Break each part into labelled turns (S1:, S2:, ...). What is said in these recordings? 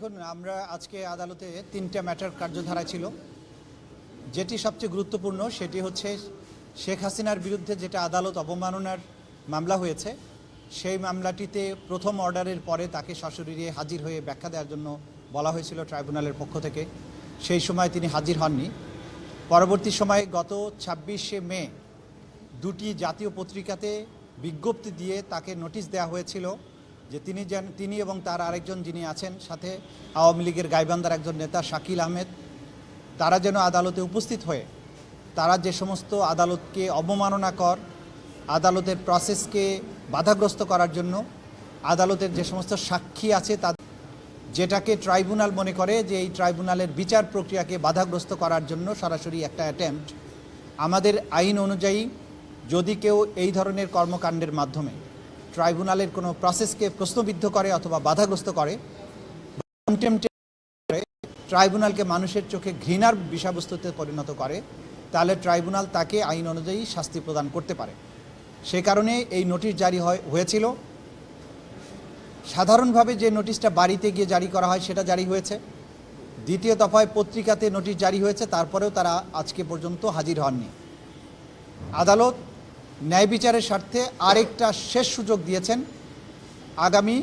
S1: দেখুন, আমরা আজকে আদালতে তিনটা ম্যাটার কার্যধারা ছিল। যেটি সবচেয়ে গুরুত্বপূর্ণ সেটি হচ্ছে শেখ হাসিনার বিরুদ্ধে যেটা আদালত অবমাননার মামলা হয়েছে, সেই মামলাটিতে প্রথম অর্ডারের পরে তাকে সশরীরে হাজির হয়ে ব্যাখ্যা দেওয়ার জন্য বলা হয়েছিল ট্রাইব্যুনালের পক্ষ থেকে। সেই সময় তিনি হাজির হননি। পরবর্তী সময়ে গত ছাব্বিশে মে দুটি জাতীয় পত্রিকাতে বিজ্ঞপ্তি দিয়ে তাকে নোটিশ দেওয়া হয়েছিল যে তিনি যেন, তিনি এবং তার আরেকজন যিনি আছেন সাথে আওয়ামী লীগের গাইবান্ধার একজন নেতা শাকিল আহমেদ, তারা যেন আদালতে উপস্থিত হয়ে, তারা যে সমস্ত আদালতকে অবমাননা কর আদালতের প্রসেসকে বাধাগ্রস্ত করার জন্য, আদালতের যে সমস্ত সাক্ষী আছে তা, যেটাকে ট্রাইব্যুনাল মনে করে যে এই ট্রাইব্যুনালের বিচার প্রক্রিয়াকে বাধাগ্রস্ত করার জন্য সরাসরি একটা অ্যাটেম্পট আমাদের আইন অনুযায়ী যদি কেউ এই ধরনের কর্মকাণ্ডের মাধ্যমে ট্রাইব্যুনালের কোনো প্রসেসকে প্রশ্নবিদ্ধ করে অথবা বাধাগ্রস্ত করে ট্রাইব্যুনালকে মানুষের চোখে ঘৃণার বিষয়বস্তুতে পরিণত করে, তাহলে ট্রাইব্যুনাল তাকে আইন অনুযায়ী শাস্তি প্রদান করতে পারে। সে কারণে এই নোটিশ জারি হয়, হয়েছিল। সাধারণভাবে যে নোটিশটা বাড়িতে গিয়ে জারি করা হয়, সেটা জারি হয়েছে। দ্বিতীয় দফায় পত্রিকাতে নোটিশ জারি হয়েছে, তারপরেও তারা আজকে পর্যন্ত হাজির হননি। আদালত ন্যায় বিচারের স্বার্থে আরেকটা শেষ সুযোগ দিয়েছেন আগামী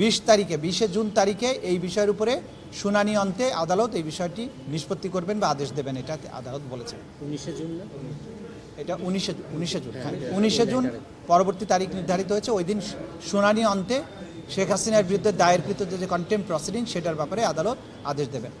S1: বিশ তারিখে বিশে জুন তারিখে এই বিষয়ের উপরে শুনানি অন্তে আদালত এই বিষয়টি নিষ্পত্তি করবেন বা আদেশ দেবেন এটা আদালত বলেছেন।
S2: উনিশে জুন
S1: এটা উনিশে উনিশে জুন হ্যাঁ উনিশে জুন পরবর্তী তারিখ নির্ধারিত হয়েছে ওই দিন শুনানি অন্তে শেখ হাসিনার বিরুদ্ধে দায়েরকৃত যে কন্টেম্প প্রসিডিং সেটার ব্যাপারে আদালত আদেশ দেবেন।